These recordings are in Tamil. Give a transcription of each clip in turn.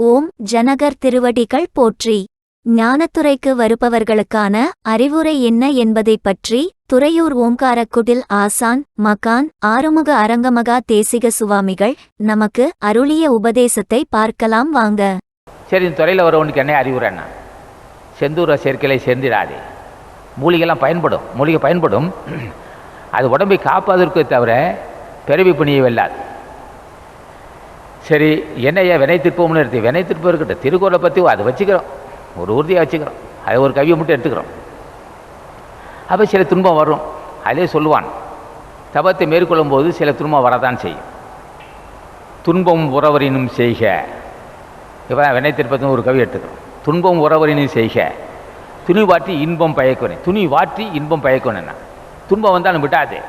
ஓம் ஜனகர் திருவடிகள் போற்றி. ஞானத்துறைக்கு வருபவர்களுக்கான அறிவுரை என்ன என்பதைப் பற்றி துறையூர் ஓம்காரக்குடில் ஆசான் மகான் ஆறுமுக அரங்கமகா தேசிக சுவாமிகள் நமக்கு அருளிய உபதேசத்தை பார்க்கலாம் வாங்க. சரி இந்த துறையில் வரவனுக்கு என்ன அறிவுரைண்ணா செந்தூர சேர்க்கையில சேர்ந்திடாதே. மூலிகைலாம் பயன்படும் மூலிகை பயன்படும். அது உடம்பை காப்பதற்கு தவிர பிறவி பணியை வெல்லாது சரி என்னையா வினை திருப்பம்னு எடுத்து வினை திருப்பம் இருக்கட்டும். திருக்குறளை பற்றி அதை வச்சுக்கிறோம். ஒரு உறுதியாக வச்சுக்கிறோம். அதை ஒரு கவியை மட்டும் எடுத்துக்கிறோம். அப்போ சில துன்பம் வரும். அதிலே சொல்லுவான் தபத்தை மேற்கொள்ளும் போது சில துன்பம் வரதான் செய்யும். துன்பம் உறவரினும் செய்க. இப்போ வினை திருப்பத்தின் ஒரு கவி எடுத்துக்கிறோம். துன்பம் உறவரினும் செய்க. துணி வாட்டி இன்பம் பயக்கணும் துணி வாட்டி இன்பம் பயக்கணும்னா துன்பம் வந்தாலும் விட்டாதே.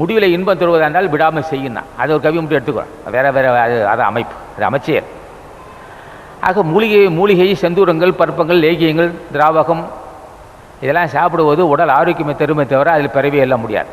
முடிவில் இன்பம் தருவதா இருந்தால் விடாமல் செய்யணும் அது ஒரு கவி மட்டும் எடுத்துக்கிறோம் வேற வேற அது அது அமைப்பு. அது அமைச்சர் ஆக மூலிகை மூலிகை செந்தூரங்கள் பருப்பங்கள் லேகியங்கள் திராவகம் இதெல்லாம் சாப்பிடுவது உடல் ஆரோக்கியமே தருமே தவிர அதில் பிறவி எல்லாம் முடியாது.